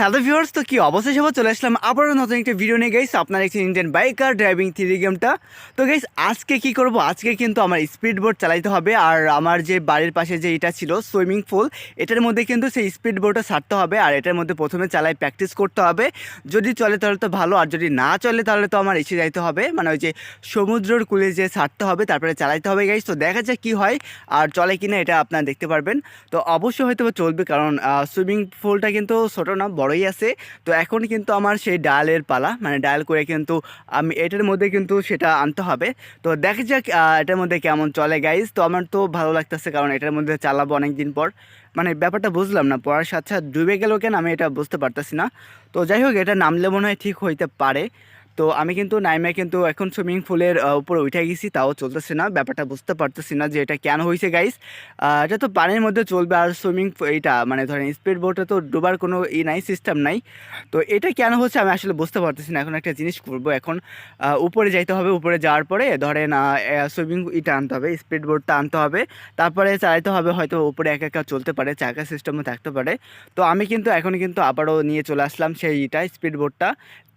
Hello viewers তো কি অবশ্যই সবাই চলে আসলাম আবারও নতুন একটা ভিডিও নিয়ে গাইস আপনার একটি ইন্ডিয়ান বাইকার ড্রাইভিং থ্রি গেমটা তো গাইস আজকে কি করব? আজকে কিন্তু আমার স্পিড বোট চালাইতে হবে আর আমার যে বাড়ির পাশে যে এটা ছিল সুইমিং পুল এটার মধ্যে কিন্তু সেই স্পিড বোটটা ছাড়তে হবে আর এটার মধ্যে প্রথমে চালাই প্র্যাকটিস করতে হবে। যদি চলে তাহলে তো ভালো, আর যদি না চলে তাহলে তো আমার এসে যাইতে হবে। মানে ওই যে সমুদ্রর কূলে যে ছাড়তে হবে, তারপরে চালাইতে হবে গাইস তো দেখা যাক কী হয় আর চলে কিনা, এটা আপনারা দেখতে পারবেন। তো অবশ্যই হয়তো চলবে, কারণ সুইমিং পুলটা কিন্তু ছোটো না বড়ই আছে। তো এখন কিন্তু আমার সেই ডালের পালা মানে ডায়াল করে কিন্তু আমি এটার মধ্যে কিন্তু সেটা আনতে হবে। তো দেখা যাক এটার মধ্যে কেমন চলে গাইজ তো আমার তো ভালো লাগতেছে কারণ এটার মধ্যে চালাবো অনেক দিন পর। মানে ব্যাপারটা বুঝলাম না, পড়ার সাথে সাথে ডুবে গেল কেন আমি এটা বুঝতে পারতেছি না। তো যাই হোক এটা নামলে মনে হয় ঠিক হইতে পারে। তো আমি কিন্তু নাইমে কিন্তু এখন সুইমিং পুলের উপরে উঠে গেছি, তাও চলতেছে না, ব্যাপারটা বুঝতে পারতেছি না যে এটা কেন হয়েছে গাইস এটা তো পানির মধ্যে চলবে, আর সুইমিং এইটা মানে ধরেন স্পিড বোটে তো ডোবার কোনো ই নাই সিস্টেম নাই। তো এটা কেন হচ্ছে আমি আসলে বুঝতে পারতেছি না, এখন একটা জিনিস করব এখন। উপরে যাইতে হবে, উপরে যাওয়ার পরে ধরেন সুইমিং ইটা আনতে হবে স্পিড বোটটা আনতে হবে। তারপরে চালাইতে হবে, হয়তো উপরে একা একা চলতে পারে, চাকা সিস্টেমও থাকতে পারে। তো আমি কিন্তু এখন কিন্তু আবারও নিয়ে চলে আসলাম সেই ইটা স্পিড বোটটা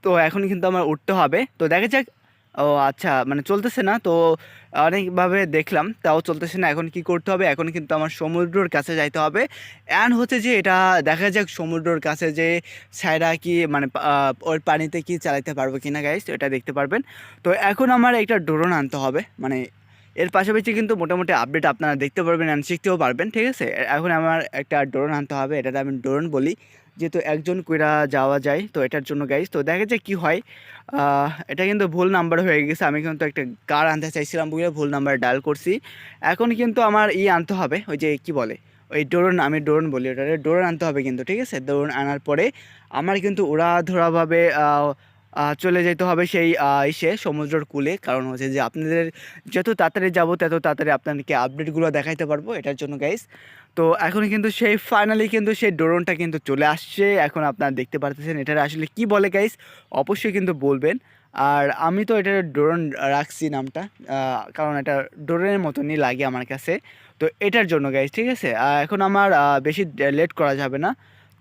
তো এখন কিন্তু আমার উঠতে হবে। তো দেখা যাক, ও আচ্ছা মানে চলতেছে না, তো অনেকভাবে দেখলাম, তাও চলতেছে না, এখন কি করতে হবে এখন কিন্তু আমার সমুদ্রর কাছে যাইতে হবে। অ্যান্ড হচ্ছে যে এটা দেখা যাক সমুদ্রর কাছে যে ছায়রা কি মানে ওর পানিতে কি চালাতে পারব কি না গাইস এটা দেখতে পারবেন। তো এখন আমার একটা ড্রোন আনতে হবে মানে এর পাশাপাশি কিন্তু মোটামুটি আপডেট আপনারা দেখতে পারবেন অ্যান্ড শিখতেও পারবেন, ঠিক আছে? এখন আমার একটা ড্রোন আনতে হবে এটাতে আমি ড্রোন বলি। যেহেতু একজন কইরা যাওয়া যায় তো এটার জন্য গাইস তো দেখা যায় কী হয়। এটা কিন্তু ভুল নাম্বার হয়ে গেছে আমি কিন্তু একটা কার আনতে চাইছিলাম বুঝলে ভুল নাম্বার ডায়াল করছি। এখন কিন্তু আমার ই আনতে হবে ওই যে কি বলে ওই ডোরন আমি ডোরন বলি ওটা ডোরন আনতে হবে কিন্তু ঠিক আছে? ডোরন আনার পরে আমার কিন্তু আহ, আহ, চলে যেতে হবে সেই এসে সমুদ্রর কূলে। কারণ হচ্ছে যে আপনাদের যত তাড়াতাড়ি যাব, তত তাড়াতাড়ি আপনাদেরকে আপডেটগুলো দেখাইতে পারব এটার জন্য গাইস তো এখন কিন্তু সেই ফাইনালি কিন্তু সেই ড্রোনটা কিন্তু চলে আসছে। এখন আপনারা দেখতে পারতেছেন এটার আসলে কি বলে গাইস অবশ্যই কিন্তু বলবেন। আর আমি তো এটার ড্রোন রাখছি নামটা কারণ এটা ড্রোনের মতনই লাগে আমার কাছে। তো এটার জন্য গাইস ঠিক আছে? এখন আমার বেশি লেট করা যাবে না।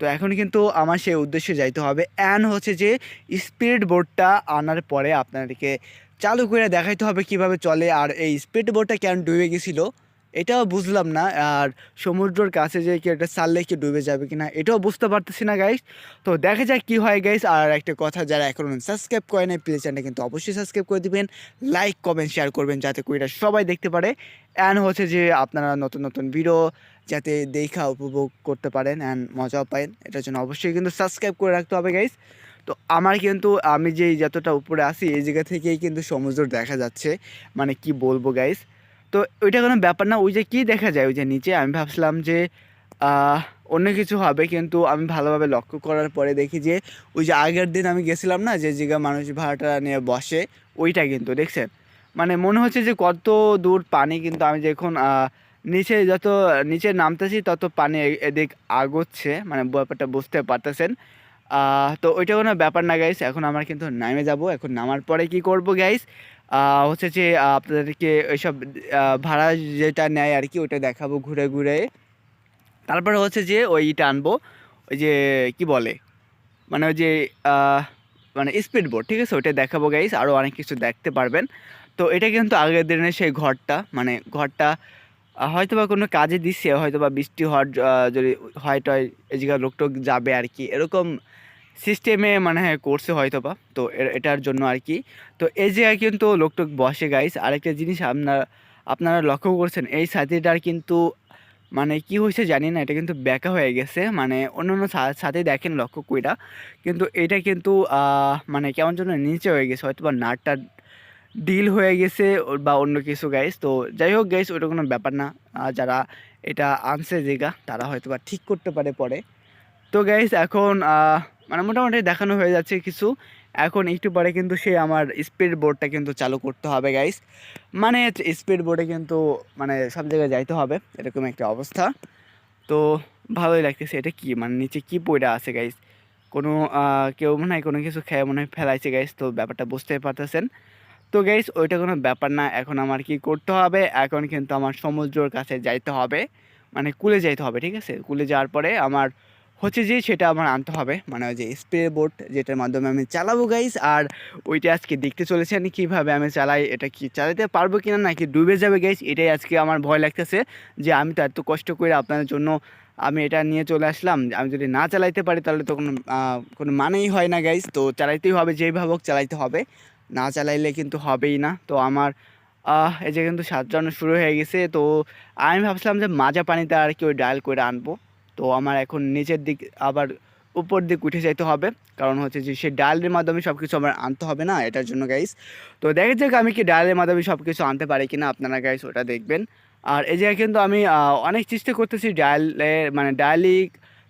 তো এখন কিন্তু আমার সেই উদ্দেশ্যে যাইতে হবে। অ্যান্ড হচ্ছে যে স্পিড বোর্ডটা আনার পরে আপনাদেরকে চালু করে দেখাইতে হবে কীভাবে চলে আর এই স্পিড বোর্ডটা কেন ডুবে গেছিল। এটাও বুঝলাম না আর সমুদ্রের কাছে যে কি একটা চাললে কি ডুবে যাবে কিনা, এটাও বুঝতে পারতেছি না গাইস তো দেখা যাক কী হয় গাইস আর একটা কথা, যারা এখন সাবস্ক্রাইব করে নেয় প্লিজ চ্যানেলটা কিন্তু অবশ্যই সাবস্ক্রাইব করে দিবেন। লাইক কমেন্ট শেয়ার করবেন, যাতে কইটা সবাই দেখতে পারে। অ্যান্ড হচ্ছে যে, আপনারা নতুন নতুন ভিডিও যাতে দেখা উপভোগ করতে পারেন অ্যান্ড মজাও পাবেন এটার জন্য অবশ্যই কিন্তু সাবস্ক্রাইব করে রাখতে হবে গাইস তো আমার কিন্তু, আমি যে যতটা উপরে আসি এই জায়গা থেকেই কিন্তু সমুদ্র দেখা যাচ্ছে। মানে কি বলব গাইস তো ওইটা কোনো ব্যাপার না, ওই যে কী দেখা যায়? ওই যে নিচে আমি ভাবছিলাম যে অন্য কিছু হবে, কিন্তু আমি ভালোভাবে লক্ষ্য করার পরে দেখি যে, ওই যে আগের দিন আমি গেছিলাম না, যে জায়গা মানুষ ভাড়াটা নিয়ে বসে, ওইটা কিন্তু, দেখছেন? মানে মনে হচ্ছে যে কত দূর পানি কিন্তু আমি যখন নিচে যত, নিচে নামতেছি তত পানি এদিক আগোচ্ছে মানে ব্যাপারটা বুঝতে পারতেছেন। তো ওইটা কোনো ব্যাপার না গাইস এখন আমার কিন্তু নামে যাব, এখন নামার পরে কি করব গাইস হচ্ছে যে আপনাদেরকে ওইসব ভাড়া যেটা নেয় আর কি, ওইটা দেখাবো ঘুরে ঘুরে। তারপরে হচ্ছে যে, ওইটা আনব, ওই যে, কি বলে? মানে ওই যে মানে স্পিড বোট ঠিক আছে? ওইটা দেখাবো গাইস আরও অনেক কিছু দেখতে পারবেন। তো এটা কিন্তু আগের দিনের সেই ঘরটা মানে ঘরটা হয়তো বা কোনো কাজে দিচ্ছে হয়তো বা বৃষ্টি হওয়ার যদি হয় টয় এই জায়গায় টোক যাবে আর কি এরকম সিস্টেমে মানে হয় করছে হয়তো বা তো এটার জন্য আর কি তো এই জায়গায় কিন্তু লোক টোক বসে গাইস আরেকটা জিনিস আপনারা আপনারা লক্ষ্য করছেন, এই ছাতিটার কিন্তু মানে কি হয়েছে জানি না, এটা কিন্তু ব্যাকা হয়ে গেছে। মানে অন্য অন্য ছাতে দেখেন লক্ষ্য কইরা। কিন্তু এটা কিন্তু মানে কেমন যেন নিচে হয়ে গেছে হয়তো বা নাটটা ডিল হয়ে গেছে বা অন্য কিছু গাইস তো যাই হোক গাইস ওটা কোনো ব্যাপার না। যারা এটা আনছে জায়গা তারা হয়তো বা ঠিক করতে পারে পরে। তো গাইস এখন মানে মোটামুটি দেখানো হয়ে যাচ্ছে কিছু। এখন একটু পরে কিন্তু সে আমার স্পিড বোর্ডটা কিন্তু চালু করতে হবে গাইস মানে স্পিড বোর্ডে কিন্তু মানে সব জায়গায় যাইতে হবে, এরকম একটা অবস্থা। তো, ভালোই লাগতেছে এটা কি মানে নিচে কি পড়ে আছে গাইস কোনো কেউ মনে হয় কোনো কিছু খেয়ে মনে হয় ফেলাইছে গাইস তো ব্যাপারটা বুঝতে পারতেছেন। তো গাইস ওইটা কোনো ব্যাপার না। এখন আমার কি করতে হবে? এখন কিন্তু আমার সমুদ্রর কাছে যাইতে হবে। মানে কুলে যাইতে হবে, ঠিক আছে? কুলে যাওয়ার পরে আমার হচ্ছে যে সেটা আমার আনতে হবে। মানে ওই যে স্প্রে বোট যেটার মাধ্যমে আমি চালাবো গাইস আর ওইটা আজকে দেখতে চলেছেন কীভাবে আমি চালাই, এটা কি চালাতে পারব কি না নাকি ডুবে যাবে গাইস এটাই আজকে আমার ভয় লাগতেছে যে আমি তো এত কষ্ট করে আপনাদের জন্য আমি এটা নিয়ে চলে আসলাম। আমি যদি না চালাইতে পারি তাহলে তো কোনো কোনো মানেই হয় না গাইস তো চালাইতেই হবে যেইভাবে হোক চালাইতে হবে। না চালাইলে কিন্তু হবেই না। তো আমার এই যে কিন্তু সাজানো শুরু হয়ে গেছে, তো আমি ভাবছিলাম যে মাজা পানিতে আর কি ওই ডায়াল করে আনব। তো আমার এখন নিচের দিক আবার উপর দিক উঠে যেতে হবে, কারণ হচ্ছে যে সেই ডায়ালের মাধ্যমে সব কিছু আমার আনতে হবে না, এটার জন্য গাইস তো দেখা যাক আমি কি ডায়ালের মাধ্যমে সব কিছু আনতে পারি কিনা, আপনারা গাইস ওটা দেখবেন। আর এই জায়গায় কিন্তু আমি অনেক চেষ্টা করতেছি ডায়ালে মানে ডায়ালি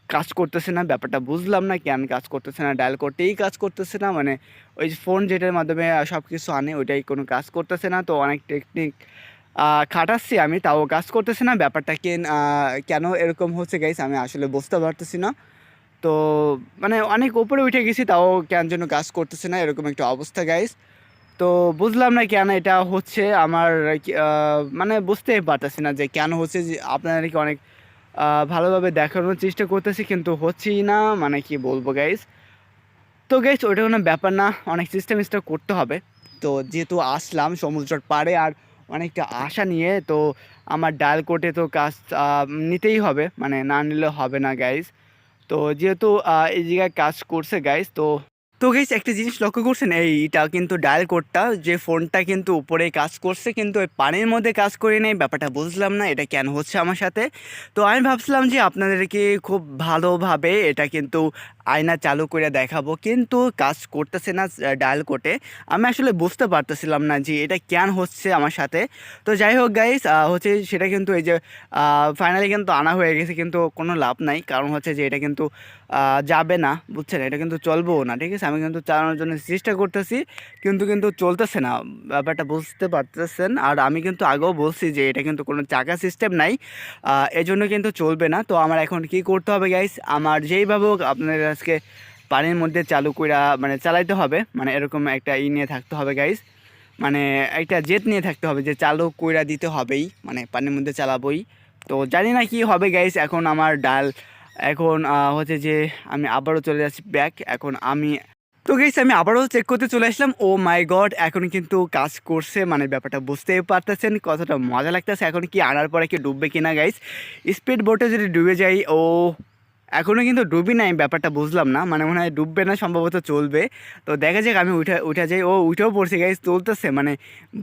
কাজ করতেছে না ব্যাপারটা বুঝলাম না কেন কাজ করতেছে না ডায়াল করতেই কাজ করতেছে না মানে ওই যে ফোন যেটার মাধ্যমে সব কিছু আনে ওইটাই কোনো কাজ করতেছে না তো অনেক টেকনিক খাটাচ্ছি আমি তাও কাজ করতেছে না ব্যাপারটা কেন কেন এরকম হচ্ছে গাইস আমি আসলে বুঝতে পারতেছি না। তো মানে অনেক উপরে উঠে গেছি তাও কেন যেন কাজ করতেছে না এরকম একটা অবস্থা গাইস তো বুঝলাম না কেন এটা হচ্ছে আমার কি- মানে বুঝতেই পারতেছি না যে কেন হচ্ছে যে আপনাদেরকে অনেক আহ, ভালোভাবে দেখানোর চেষ্টা করতেছি, কিন্তু হচ্ছেই না মানে কি বলব গাইজ তো গাইস ওটা কোনো ব্যাপার না, অনেক সিস্টেম সিস্টেম করতে হবে। তো যেহেতু আসলাম সমুদ্রের পাড়ে, আর অনেকটা আশা নিয়ে, তো আমার ডায়াল কোর্টে তো কাজ নিতেই হবে মানে না নিলে হবে না গাইজ তো যেহেতু এই জায়গায় কাজ করছে গাইজ তো তো গাইস একটা জিনিস লক্ষ্য করছেন? এইটা কিন্তু ডায়াল কোডটা যে ফোনটা কিন্তু উপরে কাজ করছে, কিন্তু ওই পানির মধ্যে কাজ করে নেই ব্যাপারটা বুঝলাম না, এটা কেন হচ্ছে আমার সাথে? তো আমি ভাবছিলাম যে আপনাদেরকে খুব ভালোভাবে এটা কিন্তু আয়না চালু করে দেখাবো, কিন্তু কাজ করতেছে না ডায়াল কোটে আমি আসলে বুঝতে পারতেছিলাম না যে এটা কেন হচ্ছে আমার সাথে। তো যাই হোক গাইস হচ্ছে সেটা কিন্তু এই যে ফাইনালি কিন্তু আনা হয়ে গেছে, কিন্তু কোনো লাভ নাই, কারণ হচ্ছে যে এটা কিন্তু যাবে না, বুঝছেন? এটা কিন্তু চলবেও না, ঠিক আছে? আমি কিন্তু চালানোর জন্য চেষ্টা করতেছি, কিন্তু কিন্তু চলতেছে না। ব্যাপারটা বুঝতে পারতেছেন। আর আমি কিন্তু আগেও বলছি যে এটা কিন্তু কোনো চাকা সিস্টেম নাই এজন্য কিন্তু চলবে না। তো আমার এখন কি করতে হবে গাইস আমার যেইভাবে হোক আপনাদের আজকে পানির মধ্যে চালু কইরা মানে চালাইতে হবে। মানে এরকম একটা ই নিয়ে থাকতে হবে গাইস মানে একটা জেট নিয়ে থাকতে হবে যে চালু কইরা দিতে হবেই। মানে পানির মধ্যে চালাবই। তো জানি না কি হবে গাইস এখন আমার ডাল, এখন হচ্ছে যে আমি আবারও চলে যাচ্ছি ব্যাক এখন আমি তো গেছি আমি আবারও চেক করতে চলে আসলাম। ও মাই গড এখন কিন্তু কাজ করছে মানে ব্যাপারটা বুঝতেই পারতেছেন, কতটা মজা লাগতেছে, এখন কি আনার পরে কি ডুববে কিনা গাইস স্পিড বোটে যদি ডুবে যাই ও এখনও কিন্তু ডুবি নাই ব্যাপারটা বুঝলাম না। মানে মনে হয় ডুববে না সম্ভবত চলবে। তো দেখা যাক আমি উঠে উঠে যাই। ও উঠেও পড়ছে গাইস চলতেছে। মানে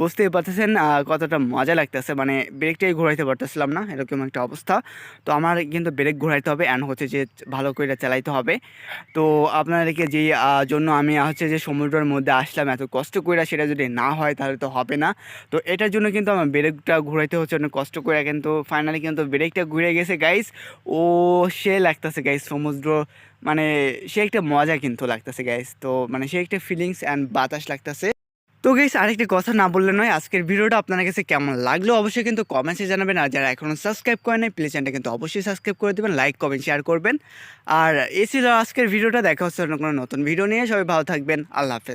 বুঝতেই পারতেছেন কতটা মজা লাগতেছে। মানে ব্রেকটাই ঘোরাইতে পারতেছিলাম না এরকম একটা অবস্থা। তো আমার কিন্তু ব্রেক ঘোরাইতে হবে অ্যান্ড হচ্ছে যে ভালো করে চালাইতে হবে। তো আপনাদেরকে যে আহ, জন্য আমি হচ্ছে যে সমুদ্রের মধ্যে আসলাম এত কষ্ট করে সেটা যদি না হয় তাহলে তো হবে না। তো এটার জন্য কিন্তু আমার ব্রেকটা ঘোরাইতে হচ্ছে অনেক কষ্ট করে কিন্তু ফাইনালি কিন্তু ব্রেকটা ঘুরে গেছে গাইস ও সে লাগতেছে গাইস সমুদ্র মানে সে একটা মজা কিন্তু লাগতেছে গাইস তো মানে সে একটা ফিলিংস অ্যান্ড বাতাস লাগতেছে। তো গাইস আরেকটি কথা না বললে নয়, আজকের ভিডিওটা আপনার কাছে কেমন লাগল অবশ্যই কিন্তু কমেন্টসে জানাবেন। আর যারা এখনও সাবস্ক্রাইব করে নাই প্লিজ চ্যানেলটা কিন্তু অবশ্যই সাবস্ক্রাইব করে দেবেন লাইক কমেন্ট শেয়ার করবেন। আর এসে ছিল আজকের ভিডিওটা, দেখা হচ্ছে অন্য কোনো নতুন ভিডিও নিয়ে। সবাই ভালো থাকবেন, আল্লাহ হাফেজ।